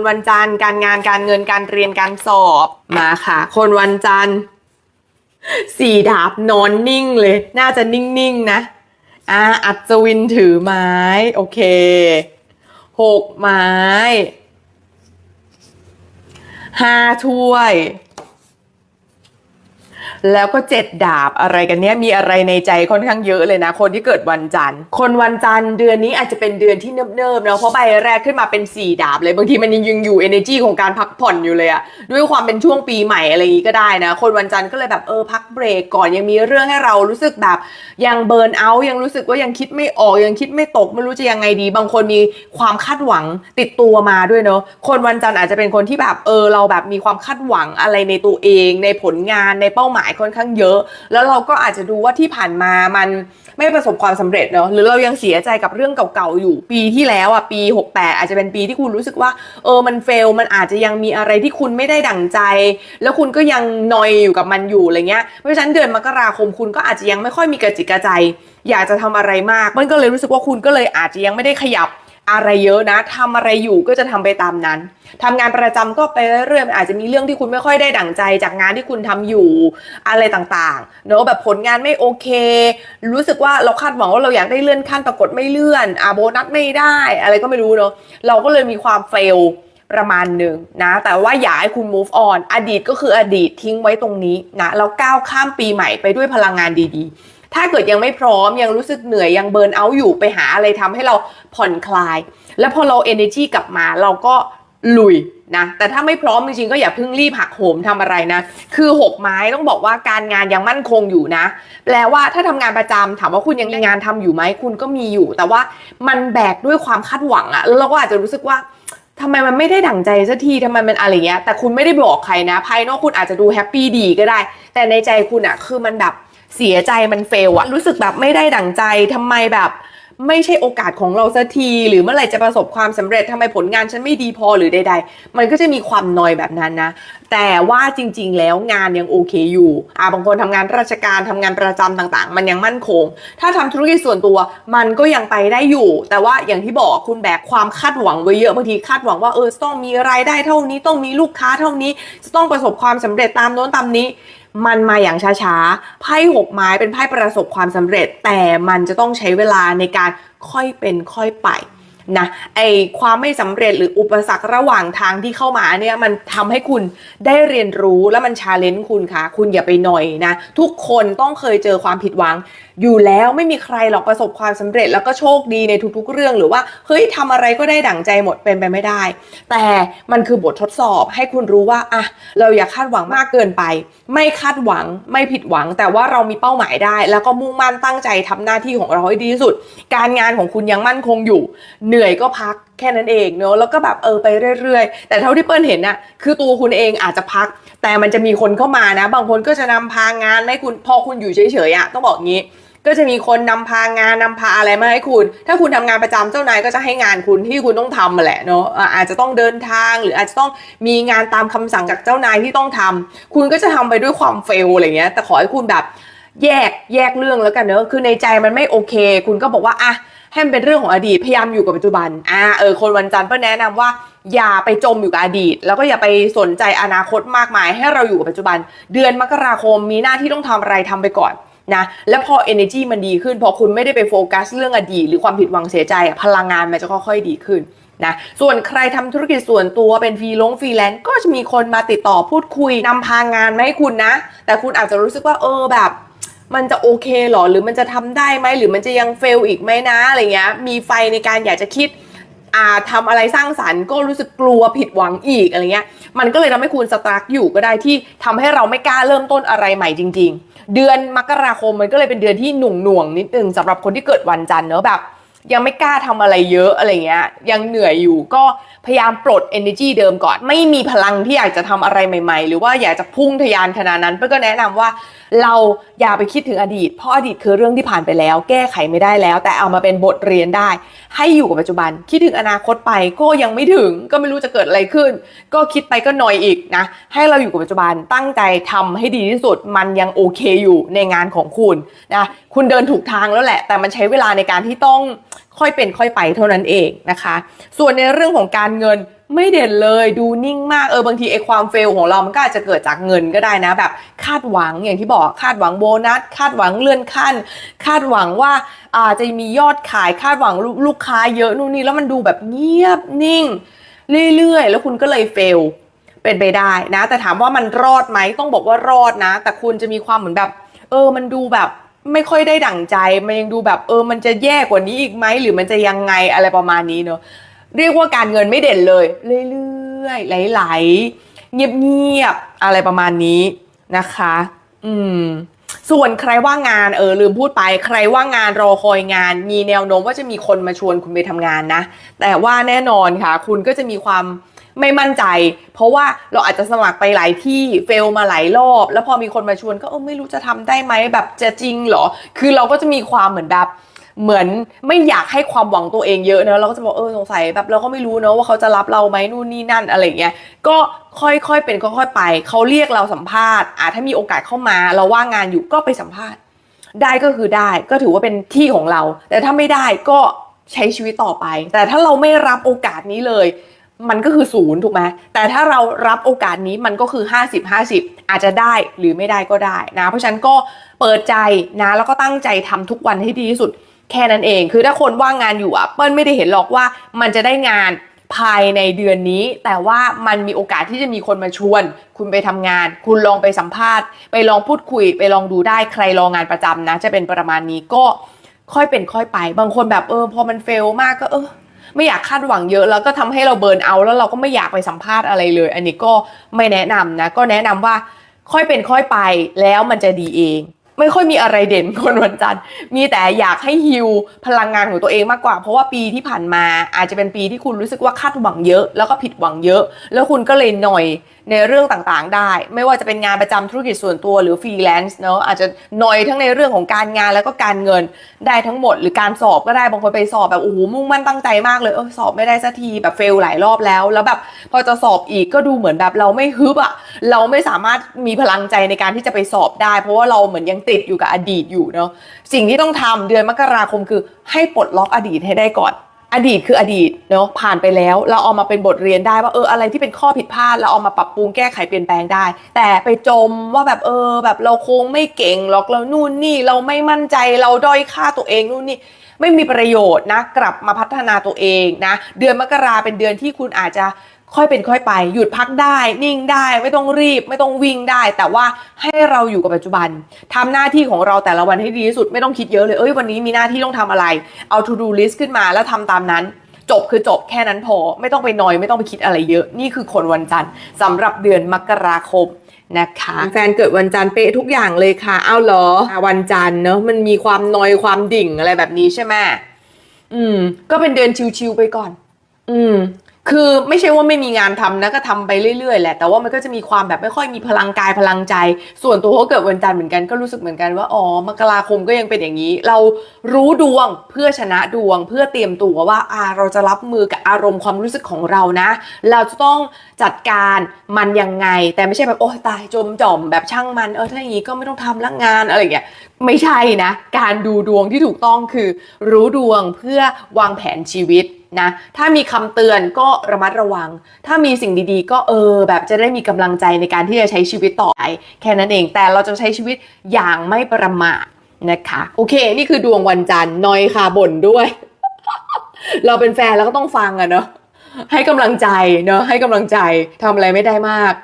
คนวันจันทร์การงานการเงินการเรียนการสอบมาค่ะ คนวันจันทร์สี่ดาบนอนนิ่งเลย น่าจะนิ่งๆนะอ่าอัศวินถือไม้ โอเคหกไม้ห้าถ้วย แล้วก็เจ็ดดาบอะไรกันเนี้ยมีอะไรในใจค่อนข้างเยอะเลยนะ คนที่เกิดวันจันทร์ คนวันจันทร์เดือนนี้อาจจะเป็นเดือนที่เนิบๆเนาะเพราะใบแรกขึ้นมาเป็นสี่ดาบเลยบางทีมันยังอยู่ energy ของการพักผ่อนอยู่เลยอะด้วยความเป็นช่วงปีใหม่อะไรอย่างงี้ก็ได้นะ คนวันจันทร์ก็เลยแบบเออพักเบรกก่อนยังมีเรื่องให้เรารู้สึกแบบยังเบิร์นเอาท์ยังรู้สึกว่ายังคิดไม่ออกยังคิดไม่ตกไม่รู้จะยังไงดี บางคนมีความคาดหวังติดตัวมาด้วยเนาะคนวันจันทร์อาจจะเป็นคนที่แบบเออเราแบบมีความคาดหวังอะไรในตัวเอง ในผลงานในเป้าหมายค่อนข้างเยอะ แล้วเราก็อาจจะดูว่าที่ผ่านมามันไม่ประสบความสำเร็จเนาะหรือเรายังเสียใจกับเรื่องเก่าๆอยู่ ปีที่แล้วอะปี 68 อาจจะเป็นปีที่คุณรู้สึกว่า เออมันเฟลมันอาจจะยังมีอะไรที่คุณไม่ได้ดั่งใจ แล้วคุณก็ยังนอยอยู่กับมันอยู่อะไรเงี้ยเพราะฉะนั้นเดือนมกราคมคุณก็อาจจะยังไม่ค่อยมีกระจิกกระใจ อยากจะทำอะไรมาก มันก็เลยรู้สึกว่าคุณก็เลยอาจจะยังไม่ได้ขยับ อะไรเยอะนะทำอะไรอยู่ก็จะทำไปตามนั้นทำงานประจำก็ไปเรื่อยๆอาจจะมีเรื่องที่คุณไม่ค่อยได้ดั่งใจจากงานที่คุณทำอยู่อะไรต่างๆ เนอะแบบผลงานไม่โอเค รู้สึกว่าเราคาดหวังว่าเราอยากได้เลื่อนขั้นปรากฏไม่เลื่อนอาโบนัสไม่ได้ อะไรก็ไม่รู้เนอะเราก็เลยมีความเฟลประมาณหนึ่งนะ แต่ว่าอยากให้คุณ move on อดีตก็คืออดีตทิ้งไว้ตรงนี้นะแล้วก้าวข้ามปีใหม่ไปด้วยพลังงานดีๆ ถ้าเกิดยังไม่พร้อมยังรู้สึกเหนื่อยยังเบิร์นเอาท์อยู่ไปหาอะไรทำให้เราผ่อนคลาย แล้วพอเรา energy กลับมาเราก็ลุยนะแต่ถ้าไม่พร้อมจริงๆก็อย่าเพิ่งรีบหักโหมทำอะไรนะ คือ 6 ไม้ต้องบอกว่าการงานยังมั่นคงอยู่นะ แปลว่าถ้าทำงานประจำถามว่าคุณยังมีงานทำอยู่ไหมคุณก็มีอยู่ แต่ว่ามันแบกด้วยความคาดหวังอะแล้วเราก็อาจจะรู้สึกว่าทำไมมันไม่ได้ดั่งใจสักทีทำไมมันอะไรเงี้ยแต่คุณไม่ได้บอกใครนะ ภายนอกคุณอาจจะดูแฮปปี้ดีก็ได้ แต่ในใจคุณอะคือมันแบบ เสียใจมันเฟลอะรู้สึกแบบไม่ได้ดั่งใจทำไมแบบไม่ใช่โอกาสของเราสักที หรือเมื่อไหร่จะประสบความสำเร็จทำไมผลงานฉันไม่ดีพอหรือใด ๆ มันก็จะมีความนอยแบบนั้นนะ แต่ว่าจริง ๆ แล้วงานยังโอเคอยู่อ่าบางคนทำงานราชการทำงานประจำต่างๆ มันยังมั่นคง ถ้าทำธุรกิจส่วนตัวมันก็ยังไปได้อยู่ แต่ว่าอย่างที่บอกคุณแบกความคาดหวังไว้เยอะบางทีคาดหวังว่าเออต้องมีรายได้เท่านี้ต้องมีลูกค้าเท่านี้ต้องประสบความสำเร็จตามโน้นตามนี้ มันมาอย่างช้าๆ ไพ่หกไม้เป็นไพ่ประสบความสำเร็จ แต่มันจะต้องใช้เวลาในการค่อยเป็นค่อยไป นะไอความไม่สำเร็จหรืออุปสรรคระหว่างทางที่เข้ามาเนี่ยมันทำให้คุณได้เรียนรู้แล้วมันชาเลนจ์คุณค่ะ คุณอย่าไปหน่อยนะ ทุกคนต้องเคยเจอความผิดหวัง อยู่แล้วไม่มีใครหรอกประสบความสำเร็จแล้วก็โชคดีในทุกๆ เรื่องหรือว่าเฮ้ยทำอะไรก็ได้ดั่งใจหมดเป็นไปไม่ได้ แต่มันคือบททดสอบให้คุณรู้ว่าอะเราอย่าคาดหวังมากเกินไป ไม่คาดหวังไม่ผิดหวัง แต่ว่าเรามีเป้าหมายได้ แล้วก็มุ่งมั่นตั้งใจทำหน้าที่ของเราให้ดีที่สุด การงานของคุณยังมั่นคงอยู่เหนื่อยก็พักแค่นั้นเองเนอะแล้วก็แบบเออไปเรื่อยๆ แต่เท่าที่เปิ้ลเห็นน่ะคือตัวคุณเองอาจจะพัก แต่มันจะมีคนเข้ามานะ บางคนก็จะนำพางานให้คุณพอคุณอยู่เฉยๆอะต้องบอกงี้ ก็จะมีคนนำพางานนำพาอะไรมาให้คุณ ถ้าคุณทำงานประจำเจ้านายก็จะให้งานคุณที่คุณต้องทำมาแหละเนาะอะอาจจะต้องเดินทางหรืออาจจะต้องมีงานตามคำสั่งจากเจ้านายที่ต้องทำคุณก็จะทำไปด้วยความเฟลอะไรเงี้ยแต่ขอให้คุณแบบแยกแยกเรื่องแล้วกันเนอะคือในใจมันไม่โอเค คุณก็บอกว่าอะ ให้มันเป็นเรื่องของอดีตพยายามอยู่กับปัจจุบันอ่าเออคนวันจันทร์เปิ้ลแนะนำว่า อย่าไปจมอยู่กับอดีต แล้วก็อย่าไปสนใจอนาคตมากมาย ให้เราอยู่กับปัจจุบัน เดือนมกราคมมีหน้าที่ต้องทำอะไรทำไปก่อนนะแล้วพอ energy มันดีขึ้น พอคุณไม่ได้ไปโฟกัสเรื่องอดีต หรือความผิดหวังเสียใจพลังงานมันจะค่อยๆดีขึ้นนะส่วนใครทำธุรกิจส่วนตัวเป็นฟรีลงฟรีแลนซ์ก็จะมีคนมาติดต่อพูดคุยนำพางานมาให้คุณนะ แต่คุณอาจจะรู้สึกว่าเออแบบ มันจะโอเคเหรอหรือมันจะทำได้ไหมหรือมันจะยังเฟลอีกไหมนะอะไรเงี้ยมีไฟในการอยากจะคิดอ่าทำอะไรสร้างสรรค์ก็รู้สึกกลัวผิดหวังอีกอะไรเงี้ยมันก็เลยทำให้คุณสตาร์กอยู่ก็ได้ที่ทำให้เราไม่กล้าเริ่มต้นอะไรใหม่จริง ๆ เดือนมกราคมมันก็เลยเป็นเดือนที่หน่วงหน่วงๆนิดนึงสำหรับคนที่เกิดวันจันทร์เนอะแบบ ยังไม่กล้าทำอะไรเยอะอะไรเงี้ย ยังเหนื่อยอยู่ก็พยายามปลด energy เดิมก่อน ไม่มีพลังที่อยากจะทำอะไรใหม่ ๆ หรือว่าอยากจะพุ่งทะยานขนาดนั้นเพื่อก็แนะนำว่า เราอย่าไปคิดถึงอดีต เพราะอดีตคือเรื่องที่ผ่านไปแล้ว แก้ไขไม่ได้แล้ว แต่เอามาเป็นบทเรียนได้ ให้อยู่กับปัจจุบัน คิดถึงอนาคตไปก็ยังไม่ถึงก็ไม่รู้จะเกิดอะไรขึ้น ก็คิดไปก็หน่อยอีกนะให้เราอยู่กับปัจจุบันตั้งใจทำให้ดีที่สุดมันยังโอเคอยู่ในงานของคุณนะคุณเดินถูกทางแล้วแหละ แต่มันใช้เวลาในการที่ต้องค่อยเป็นค่อยไปเท่านั้นเองนะคะ ส่วนในเรื่องของการเงินไม่เด่นเลยดูนิ่งมากเออบางทีไอความเฟลของเรามันก็อาจจะเกิดจากเงินก็ได้นะแบบคาดหวังอย่างที่บอกคาดหวังโบนัส คาดหวังเลื่อนขั้น คาดหวังว่าอาจะมียอดขายคาดหวังลลูกค้าเยอะนู่นนี่แล้วมันดูแบบเงียบนิ่ง เรื่อยๆ แล้วคุณก็เลยเฟลเป็นไปได้นะ แต่ถามว่ามันรอดไหมต้องบอกว่ารอดนะ แต่คุณจะมีความเหมือนแบบ เออมันดูแบบ ไม่ค่อยได้ดั่งใจ มันยังดูแบบเออ มันจะแย่กว่านี้อีกไหมหรือมันจะยังไงอะไรประมาณนี้เนอะเรียกว่าการเงินไม่เด่นเลย เรื่อยๆไหลๆเงียบๆอะไรประมาณนี้นะคะ อืม ส่วนใครว่างงานเออลืมพูดไป ใครว่างงานรอคอยงาน มีแนวโน้มว่าจะมีคนมาชวนคุณไปทำงานนะ แต่ว่าแน่นอนค่ะ คุณก็จะมีความ ไม่มั่นใจ เพราะว่าเราอาจจะสมัครไปหลายที่เฟลมาหลายรอบ แล้วพอมีคนมาชวนก็เออไม่รู้จะทำได้ไหมแบบจะจริงเหรอ คือเราก็จะมีความเหมือนแบบเหมือนไม่อยากให้ความหวังตัวเองเยอะเนะเราก็จะบอกเออสงสัยแบบเราก็ไม่รู้เนอะว่าเขาจะรับเราไหมนู่นนี่นั่นอะไรเงี้ยก็ค่อยๆเป็นค่อยๆไป เขาเรียกเราสัมภาษณ์อะถ้ามีโอกาสเข้ามาเราว่างงานอยู่ก็ไปสัมภาษณ์ ได้ก็คือได้ก็ถือว่าเป็นที่ของเรา แต่ถ้าไม่ได้ก็ใช้ชีวิตต่อไป แต่ถ้าเราไม่รับโอกาสนี้เลย มันก็คือศูนย์ถูกไหมแต่ถ้าเรารับโอกาสนี้มันก็คือ 50 50 อาจจะได้หรือไม่ได้ก็ได้นะ เพราะฉะนั้นก็เปิดใจนะแล้วก็ตั้งใจทำทุกวันให้ดีที่สุดแค่นั้นเอง คือถ้าคนว่างงานอยู่อะเปิ้ลไม่ได้เห็นหรอกว่ามันจะได้งานภายในเดือนนี้ แต่ว่ามันมีโอกาสที่จะมีคนมาชวน คุณไปทำงาน คุณลองไปสัมภาษณ์ ไปลองพูดคุย ไปลองดูได้ใครรองานประจำนะ จะเป็นประมาณนี้ก็ค่อยเป็นค่อยไป บางคนแบบเออพอมันเฟลมากก็เออ ไม่อยากคาดหวังเยอะแล้วก็ทำให้เราเบิร์นเอา แล้วเราก็ไม่อยากไปสัมภาษณ์อะไรเลย อันนี้ก็ไม่แนะนำนะ ก็แนะนำว่าค่อยเป็นค่อยไปแล้วมันจะดีเอง ไม่ค่อยมีอะไรเด่นคนวันจันทร์มีแต่อยากให้ฮิวพลังงานของตัวเองมากกว่า เพราะว่าปีที่ผ่านมาอาจจะเป็นปีที่คุณรู้สึกว่าคาดหวังเยอะ แล้วก็ผิดหวังเยอะ แล้วคุณก็เลยหน่อยในเรื่องต่างๆ ได้ ไม่ว่าจะเป็นงานประจำธุรกิจส่วนตัวหรือฟรีแลนซ์เนาะอาจจะหน่อยทั้งในเรื่องของการงานแล้วก็การเงินได้ทั้งหมด หรือการสอบก็ได้บางคนไปสอบแบบโอ้โหมุ่งมั่นตั้งใจมากเลยเออสอบไม่ได้สักทีแบบเฟลหลายรอบแล้ว แล้วแบบพอจะสอบอีกก็ดูเหมือนแบบเราไม่ฮึบอะเราไม่สามารถมีพลังใจในการที่จะไปสอบได้ เพราะว่าเราเหมือนยังติดอยู่กับอดีตอยู่เนาะสิ่งที่ต้องทำเดือนมกราคมคือให้ปลดล็อกอดีตให้ได้ก่อน อดีตคืออดีตเนาะผ่านไปแล้ว เราเอามาเป็นบทเรียนได้ว่าเอออะไรที่เป็นข้อผิดพลาดเราเอามาปรับปรุงแก้ไขเปลี่ยนแปลงได้ แต่ไปจมว่าแบบเออ แบบเราคงไม่เก่งหรอกเรานู่นนี่เราไม่มั่นใจเราด้อยค่าตัวเองนู่นนี่ ไม่มีประโยชน์นะกลับมาพัฒนาตัวเองนะเดือนมกราเป็นเดือนที่คุณอาจจะค่อยเป็นค่อยไป หยุดพักได้ นิ่งได้ไม่ต้องรีบ ไม่ต้องวิ่งได้ แต่ว่าให้เราอยู่กับปัจจุบันทำหน้าที่ของเราแต่ละวันให้ดีที่สุดไม่ต้องคิดเยอะเลยเอ้ยวันนี้มีหน้าที่ต้องทำอะไร เอา to do list ขึ้นมาแล้วทำตามนั้น จบคือจบแค่นั้นพอ ไม่ต้องไปนอยไม่ต้องไปคิดอะไรเยอะ นี่คือคนวันจันทร์สำหรับเดือนมกราคมนะคะแฟนเกิดวันจันทร์เป๊ะทุกอย่างเลยค่ะเอาเหรออะวันจันทร์เนอะมันมีความนอยความดิ่งอะไรแบบนี้ใช่ไหมอืม ก็เป็นเดือนชิวๆไปก่อน อืม คือไม่ใช่ว่าไม่มีงานทำนะก็ทำไปเรื่อยๆแหละแต่ว่ามันก็จะมีความแบบไม่ค่อยมีพลังกายพลังใจ ส่วนตัวเขาเกิดวันจันทร์เหมือนกันก็รู้สึกเหมือนกันว่าอ๋อมกราคมก็ยังเป็นอย่างนี้ เรารู้ดวงเพื่อชนะดวง เพื่อเตรียมตัวว่าอ่าเราจะรับมือกับอารมณ์ความรู้สึกของเรานะ เราจะต้องจัดการมันยังไง แต่ไม่ใช่แบบโอ้ตายจมจ่อมแบบช่างมันเออถ้าอย่างนี้ก็ไม่ต้องทำละงานอะไรอย่างเงี้ย ไม่ใช่นะ การดูดวงที่ถูกต้องคือ รู้ดวงเพื่อวางแผนชีวิตนะ ถ้ามีคำเตือนก็ระมัดระวัง ถ้ามีสิ่งดีๆ ก็เออ แบบจะได้มีกำลังใจในการที่จะใช้ชีวิตต่อไปแค่นั้นเอง แต่เราจะใช้ชีวิตอย่างไม่ประมาทนะคะ โอเค นี่คือดวงวันจันทร์นอยค่ะบ่นด้วย เราเป็นแฟนแล้วก็ต้องฟังอะเนาะให้กำลังใจเนาะให้กำลังใจทำอะไรไม่ได้มาก